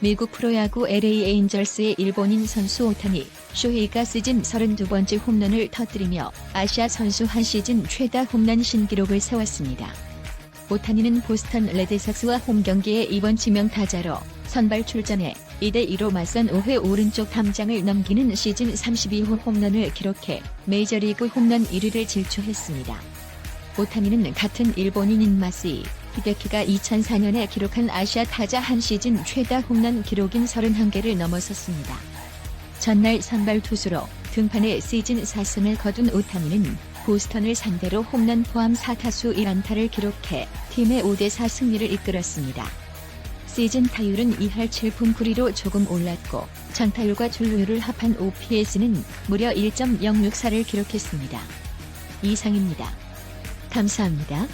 미국 프로야구 LA 에인절스의 일본인 선수 오타니 쇼헤이가 시즌 32번째 홈런을 터뜨리며 아시아 선수 한 시즌 최다 홈런 신기록을 세웠습니다. 오타니는 보스턴 레드삭스와 홈 경기에 이번 지명 타자로 선발 출전해 2대2로 맞선 5회 오른쪽 담장을 넘기는 시즌 32호 홈런을 기록해 메이저리그 홈런 1위를 질주했습니다. 오타니는 같은 일본인인 마스이 히데키가 2004년에 기록한 아시아 타자 한 시즌 최다 홈런 기록인 31개를 넘어섰습니다. 전날 선발 투수로 등판에 시즌 4승을 거둔 오타니는 보스턴을 상대로 홈런 포함 4타수 1안타를 기록해 팀의 5대4 승리를 이끌었습니다. 시즌 타율은 2할 7푼 9리로 조금 올랐고 장타율과 출루율을 합한 OPS는 무려 1.064를 기록했습니다. 이상입니다. 감사합니다.